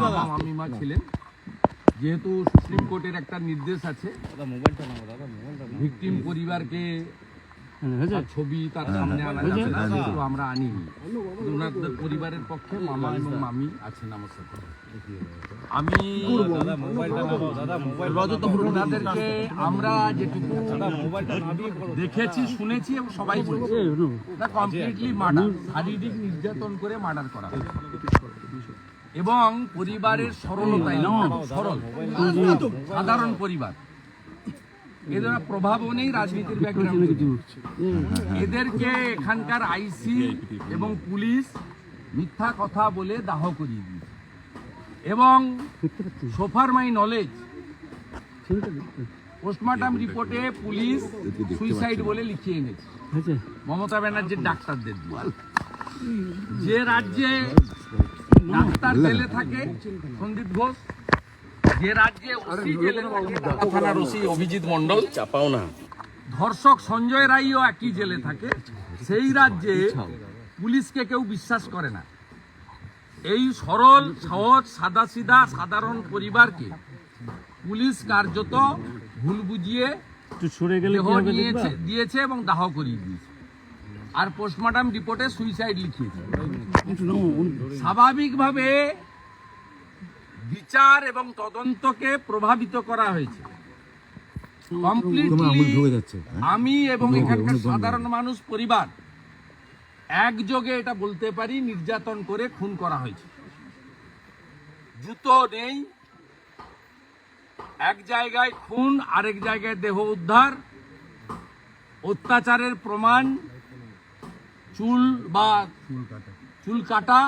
মামা মামিমা ছিলেন যেহেতু সুপ্রিম কোর্টের একটা নির্দেশ আছে ভিকটিম পরিবারকে তার ছবি তার সামনে আনা যাবে না তো আমরা কিন্তু ওনাদের পরিবারের পক্ষে মামা এবং মামি আছেন আমার সাথে। আমি ওনাদেরকে আমরা যেটুকু দেখেছি শুনেছি এবং সবাই বলছে এটা কমপ্লিটলি মার্ডার শারীরিক নির্যাতন করে মার্ডার করা এবং পরিবারের সরলতাই সরল সাধারণ পরিবার। এদের প্রভাবও নেই রাজনীতির ব্যাকগ্রাউন্ড এদেরকে এখানকার আইসি এবং পুলিশ মিথ্যা কথা বলে দাহ করিয়ে দিয়েছে। এবং so far my knowledge postmortem রিপোর্টে পুলিশ সুইসাইড বলে লিখিয়ে এনেছে। মমতা ব্যানার্জির ডাক্তারদের যে রাজ্যে ডাক্তার জেলে থাকে সন্দীপ ঘোষ যে রাজ্যে ওসি জেলে থাকে ঢাকা থানার ওসি অভিজিৎ মন্ডল চাপাও না। ধর্ষক সঞ্জয় রাইও একই জেলে থাকে। সেই রাজ্যে পুলিশকে কেউ বিশ্বাস করে না। এই সরল সহজ সাদাসিধা সাধারণ পরিবারকে পুলিশ কার্যত ভুল বুঝিয়ে সরে গেলে নিয়েছে দিয়েছে এবং দাহ করিয়ে দিয়েছে। আর পোস্টমর্টম রিপোর্টে সুইসাইড লিখিয়েছে। স্বাভাবিকভাবে বিচার এবং তদন্তকে প্রভাবিত করা হয়েছে। আমি এবং এখানকার সাধারণ মানুষ পরিবার একযোগে এটা বলতে পারি নির্যাতন করে খুন করা হয়েছে। জুতো নেই এক জায়গায় খুন আরেক জায়গায় দেহ উদ্ধার অত্যাচারের প্রমাণ চুল বা চুল কাটা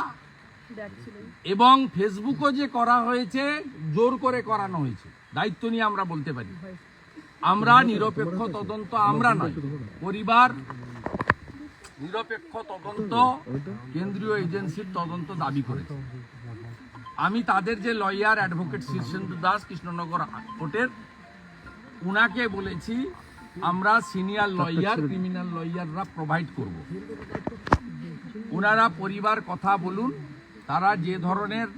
এবং ফেসবুকও যে করা হয়েছে, জোর করে করানো হয়েছে। দায়িত্ব নিয়ে আমরা বলতে পারি। আমরা নিরপেক্ষ তদন্ত, আমরা নয়। পরিবার, নিরপেক্ষ তদন্ত, কেন্দ্রীয় এজেন্সির তদন্ত দাবি করেছে। আমি তাদের যে লয়ার অ্যাডভোকেট শীর্ষেন্দু দাস, কৃষ্ণনগর কোর্টের, উনাকে বলেছি, আমরা সিনিয়র লয়ার, ক্রিমিনাল লয়াররা প্রোভাইড করব। ওনারা পরিবার কথা বলুন তারা যে ধরনের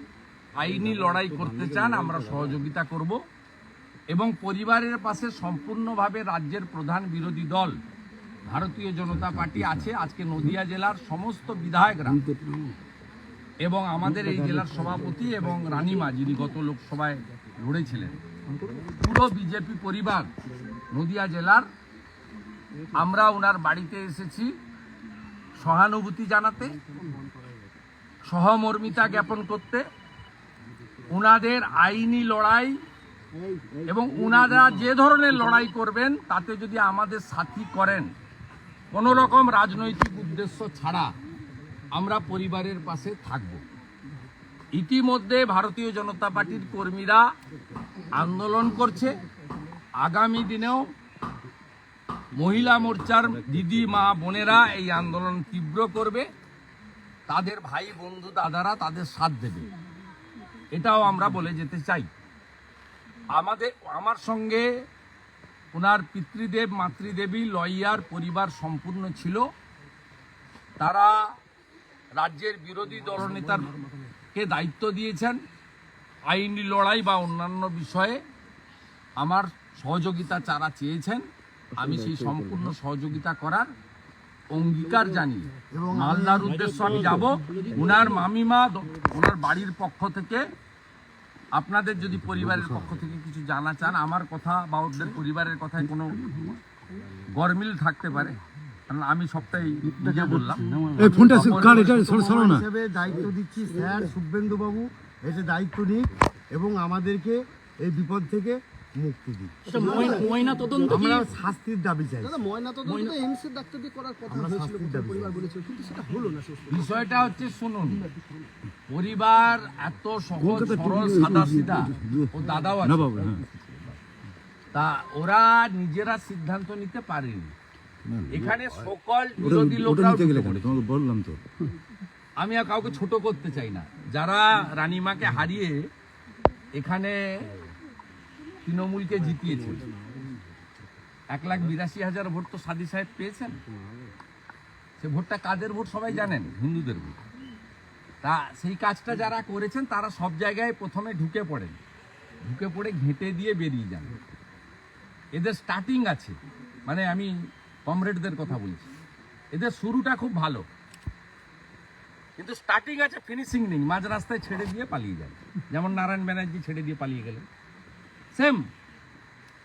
আইনি লড়াই করতে চান, আমরা সহযোগিতা করব এবং পরিবারের পাশে সম্পূর্ণভাবে রাজ্যের প্রধান বিরোধী দল, ভারতীয় জনতা পার্টি আছে, আজকে নদিয়া জেলার সমস্ত বিধায়করা এবং আমাদের এই জেলার সভাপতি এবং রানীমা, যিনি গত লোকসভায় লড়েছিলেন। পুরো বিজেপি পরিবার নদিয়া জেলার। আমরা ওনার বাড়িতে এসেছি সহানুভূতি জানাতে। সহমর্মিতা জ্ঞাপন করতে উনাদের আইনি লড়াই এবং উনারা যে ধরনের লড়াই করবেন, তাতে যদি আমাদের সাথী করেন, কোনো রকম রাজনৈতিক উদ্দেশ্য ছাড়া আমরা পরিবারের পাশে থাকব। ইতিমধ্যে ভারতীয় জনতা পার্টির কর্মীরা আন্দোলন করছে। আগামী দিনেও মহিলা মোর্চার দিদি, মা, বোনেরা এই আন্দোলন তীব্র করবে। তাদের ভাই, বন্ধু, দাদারা তাদের সাথ দেবে। এটাও আমরা বলে যেতে চাই। আমাদের, আমার সঙ্গে ওনার পিতৃদেব, মাতৃদেবী লয়ার পরিবার সম্পূর্ণ ছিল। তারা রাজ্যের বিরোধী দলনেতারকে দায়িত্ব দিয়েছেন। আইনি লড়াই বা অন্যান্য বিষয়ে আমার সহযোগিতা যারা চেয়েছেন। আমি সেই সম্পূর্ণ সহযোগিতা করার অঙ্গীকার জানি। মালদার উদ্দেশ্য আমি যাব। ওনার মামিমা ওনার বাড়ির পক্ষ থেকে। আপনাদের যদি পরিবারের পক্ষ থেকে কিছু জানা চান আমার কথা বা ওদের পরিবারের কথায় কোনো গরমিল থাকতে পারে। কারণ আমি সবটাই নিজে বললাম। হিসেবে দায়িত্ব দিচ্ছি স্যার শুভেন্দু বাবু এসে দায়িত্ব নিক এবং আমাদেরকে এই বিপদ থেকে মুক্তি ময়না তদন্ত আমরা শাস্তির দাবি চাই। দাদা ময়না তদন্ত এইমসের ডাক্তার দিয়ে করার কথা আমরা হয়েছিল শাস্তির দাবি পরিবার। বলেছিল কিন্তু সেটা হলো না বিষয়টা হচ্ছে শুনুন পরিবার এত সহজ সরল সাদা সিধা। ও দাদাও না আছে। হ্যাঁ। তা ওরা নিজেরা সিদ্ধান্ত নিতে পারেনি। এখানে সকল বিরোধী। তোমাকে বললাম তো। আমি আর কাউকে ছোট করতে চাই না। যারা রানীমাকে হারিয়ে এখানে তৃণমূলকে জিতিয়েছে। এক লাখ বিরাশি হাজার ভোট তো সাদি সাহেব পেয়েছেন। সে ভোটটা কাদের ভোট সবাই জানেন? হিন্দুদের ভোট। তা সেই কাজটা যারা করেছেন, তারা সব জায়গায় প্রথমে ঢুকে পড়েন। ঢুকে পড়ে ঘেঁটে দিয়ে বেরিয়ে যান। এদের স্টার্টিং আছে। মানে আমি কমরেডদের কথা বলছি। এদের শুরুটা খুব ভালো। কিন্তু স্টার্টিং আছে ফিনিশিং নেই। মাঝ রাস্তায় ছেড়ে দিয়ে পালিয়ে যায় যেমন নারায়ণ ব্যানার্জি ছেড়ে দিয়ে পালিয়ে গেলেন। সেম।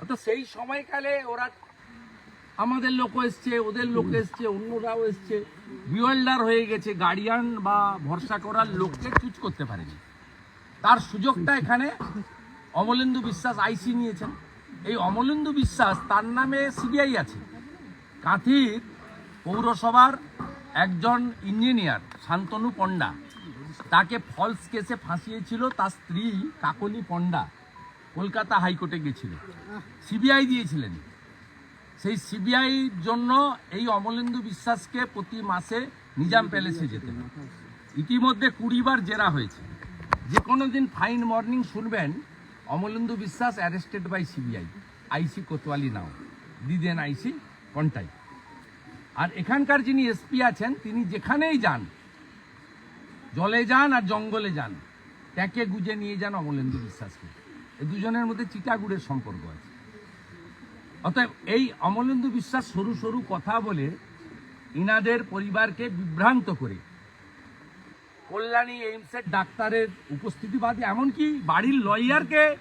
তো সেই সময়কালে ওরা আমাদের লোক এসছে, ওদের লোক এসছে, অন্যরাও এসছে। বিওয়েল্ডার হয়ে গেছে, গার্ডিয়ান বা ভরসা করার লোককে চুজ করতে পারেনি। তার সুযোগটা এখানে অমলেন্দু বিশ্বাস আইসি নিয়েছেন। এই অমলেন্দু বিশ্বাস তার নামে সিবিআই আছে। কাঁথির পৌরসভার একজন ইঞ্জিনিয়ার, শান্তনু পণ্ডা। তাকে ফলস কেসে ফাঁসিয়েছিল তার স্ত্রী কাকলি পণ্ডা। কলকাতা হাইকোর্টে গেছিল। সিবিআই দিয়েছিলেন। সেই সিবিআইর জন্য এই অমলেন্দু বিশ্বাসকে প্রতি মাসে নিজাম প্যালেসে যেতে হয়। ইতিমধ্যে কুড়িবার জেরা হয়েছে। যে কোনো দিন ফাইন মর্নিং শুনবেন, Amalendu Biswas arrested by CBI IC Kotwali now. The then IC Contai আর এখানকার যিনি এসপি আছেন, তিনি যেখানেই যান, জলে যান আর জঙ্গলে যান, ট্যাকে গুজে নিয়ে যান অমলেন্দু বিশ্বাসকে। দুজনের মধ্যে চিটাগুড়ের সম্পর্ক আছে। অতএব এই অমলেন্দু বিশ্বাস সরু সরু কথা বলে ইনাদের পরিবারকে বিভ্রান্ত করে। কল্যাণী এইমসের ডাক্তারের উপস্থিতিবাদী এমনকি বাড়ির লয়ারকে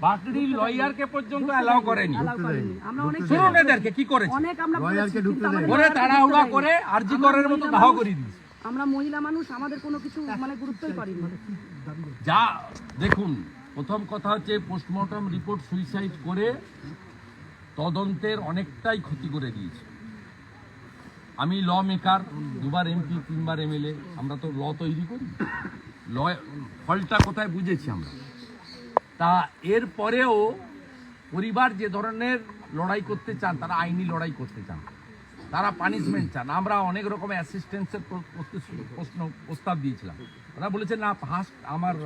বাড়ির লয়ারকে পর্যন্ত অ্যালাউ করেনি। Allow আমরা অনেক শুনুন এদেরকে কি করেছে। করে। তাড়াহুড়া করে। আরজি আমরা মতো মহিলা দাহ মানুষ- করে দিয়েছে। আমরা মহিলা মানুষ আমাদের কোনো কিছু মানে গুরুত্বই করিনি যা দেখুন প্রথম কথা হচ্ছে পোস্টমর্টম রিপোর্ট সুইসাইড করে তদন্তের অনেকটাই ক্ষতি করে দিয়েছে। আমি ল মেকার, দুবার এমপি তিনবার এমএলএ আমরা তো ল তৈরি করি। ল ফলটা কোথায় বুঝেছি আমরা? তা এর পরেও পরিবার যে ধরনের লড়াই করতে চান, তারা আইনি লড়াই করতে চান। তারা পানিশমেন্ট চান। আমরা অনেক রকম অ্যাসিস্ট্যান্সের প্রশ্ন প্রস্তাব দিয়েছিলাম। ওরা বলেছে, না ফার্স্ট আমার,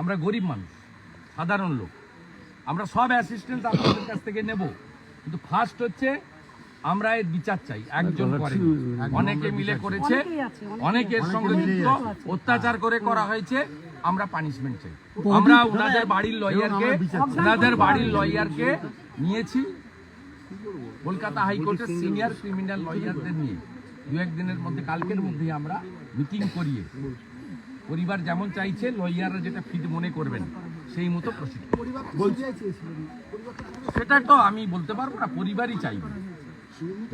আমরা গরিব মানুষ। সাধারণ লোক। আমরা সব অ্যাসিস্ট্যান্স আপনাদের কাছ থেকে নেব। কিন্তু ফার্স্ট হচ্ছে আমরা এর বিচার চাই একজন করে অনেকে মিলে করেছে অনেকের সঙ্গে যুক্ত অত্যাচার করে করা হয়েছে আমরা পানিশমেন্ট চাই। আমরা ওনাদের বাড়ির লয়ারকে। ওনাদের বাড়ির লয়ারকে নিয়েছি। কলকাতা হাইকোর্টের সিনিয়র ক্রিমিনাল লয়ারদের নিয়ে। দু একদিনের মধ্যে কালকের মধ্যেই আমরা মিটিং করিয়ে পরিবার যেমন চাইছে লয়াররা যেটা ফিট মনে করবেন। সেই মতো সেটা তো আমি বলতে পারব না পরিবারই চাইবে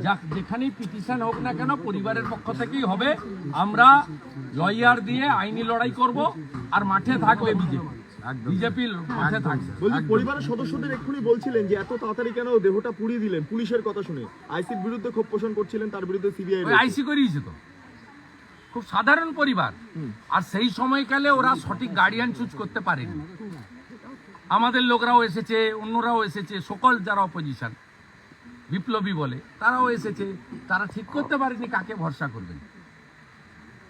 যাক যেখানেই পিটিশন হোক না কেন পরিবারের পক্ষ থেকেই হবে। আমরা লয়ার দিয়ে আইনি লড়াই করব আর মাঠে থাকবে বিজেপি। বিজেপি মাঠে থাকবে। পরিবারের সদস্যদের এক্ষুনি বলছিলেন যে এত তাড়াতাড়ি কেন দেহটা পুড়িয়ে দিলেন? পুলিশের কথা শুনে। আইসির বিরুদ্ধে ক্ষোভ পোষণ করছিলেন তার বিরুদ্ধে সিবিআই আইসি করিয়েছে তো। খুব সাধারণ পরিবার। আর সেই সময়কালে ওরা সঠিক গার্ডিয়ান চুজ করতে পারেনি। আমাদের লোকরাও এসেছে অন্যরাও এসেছে সকল যারা অপোজিশন বিপ্লবী বলে তারাও এসেছে। তারা ঠিক করতে পারেনি কাকে ভরসা করবেন।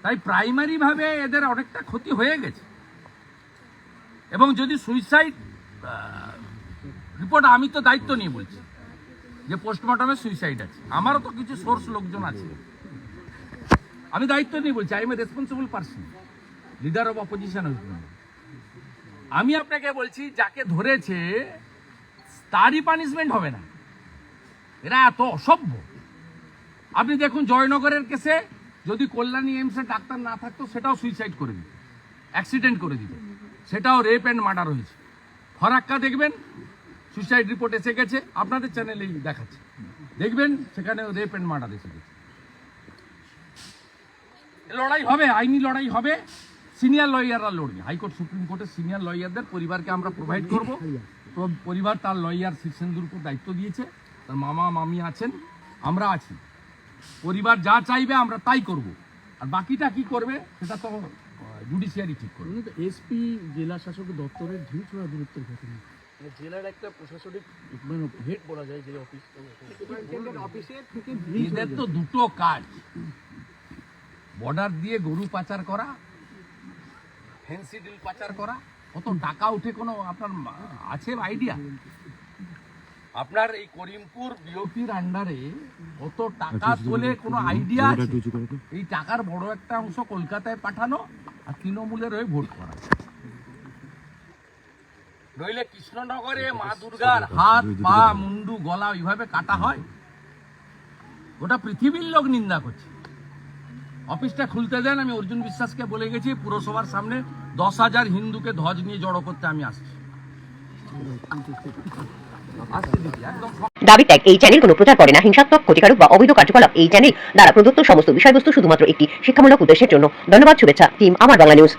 তাই প্রাইমারি ভাবে এদের অনেকটা ক্ষতি হয়ে গেছে। এবং যদি সুইসাইড রিপোর্ট আমি তো দায়িত্ব নিয়ে বলছি যে পোস্টমর্টমে সুইসাইড আছে। আমারও তো কিছু সোর্স লোকজন আছে। আমি দায়িত্ব নিয়ে বলছি I am a responsible person leader of opposition আমি আপনাকে বলছি, যাকে ধরেছে, তারই পানিশমেন্ট হবে না। এরা এত অসভ্য। আপনি দেখুন, জয়নগরের কেসে যদি কল্যাণী এমসে ডাক্তার না থাকতো, সেটাও সুইসাইড করে দিত অ্যাক্সিডেন্ট করে দিত। সেটাও রেপ অ্যান্ড মার্ডার হয়েছে। ফরাক্কা দেখবেন সুইসাইড রিপোর্ট এসে গেছে, আপনাদের চ্যানেলেই দেখাচ্ছে। দেখবেন সেখানে রেপ অ্যান্ড মার্ডার এসে গেছে। লড়াই হবে আইনি লড়াই হবে। সিনিয়র লয়াররা লড়বে। হাইকোর্ট সুপ্রিম কোর্টের সিনিয়র লয়ারদের পরিবারকে আমরা প্রোভাইড করব। তো পরিবার তার লয়ার শীর্ষেন্দুর উপর দায়িত্ব দিয়েছে। তার মামা মামি আছেন আমরা আছি। পরিবার যা চাইবে আমরা তাই করব। আর বাকিটা কি করবে সেটা তো জুডিশিয়ারি ঠিক করবে। এসপি জেলা শাসক দপ্তরের দূরত্বের ঘটনা। মানে জেলার একটা প্রশাসনিক মানে হেড বলা যায় যে অফিস অফিসের থেকে তো দুটো কাজ। বর্ডার দিয়ে গরু পাচার করা ফেন্সি ডিল পাচার করা কত টাকা উঠে কোনো আপনার আছে আইডিয়া আপনার এই করিমপুর বিওপির আন্ডারে কত টাকা তোলে কোনো আইডিয়া আছে? এই টাকার বড় একটা অংশ কলকাতায় পাঠানো আর তৃণমূলের হয়ে ভোট করা। নইলে কৃষ্ণনগরে মা দুর্গার হাত পা মুন্ডু গলা ওইভাবে কাটা হয়? গোটা পৃথিবীর লোক নিন্দা করছে। অফিসটা খুলতে দেন, আমি অর্জুন বিশ্বাসকে বলে গেছি, পুরসভার সামনে দশ হাজার হিন্দুকে ধ্বজ নিয়ে জড়ো করতে আমি আসছি। দাবি ত্যাগ, এই চ্যানেল কোনো প্রচার করে না। হিংসাত্মক, ক্ষতিকারক বা অবৈধ কার্যকলাপ, এই চ্যানেল দ্বারা প্রদত্ত সমস্ত বিষয়বস্তু শুধুমাত্র একটি শিক্ষামূলক উদ্দেশ্যের জন্য। ধন্যবাদ, শুভেচ্ছা টিম আমার বাংলা নিউজ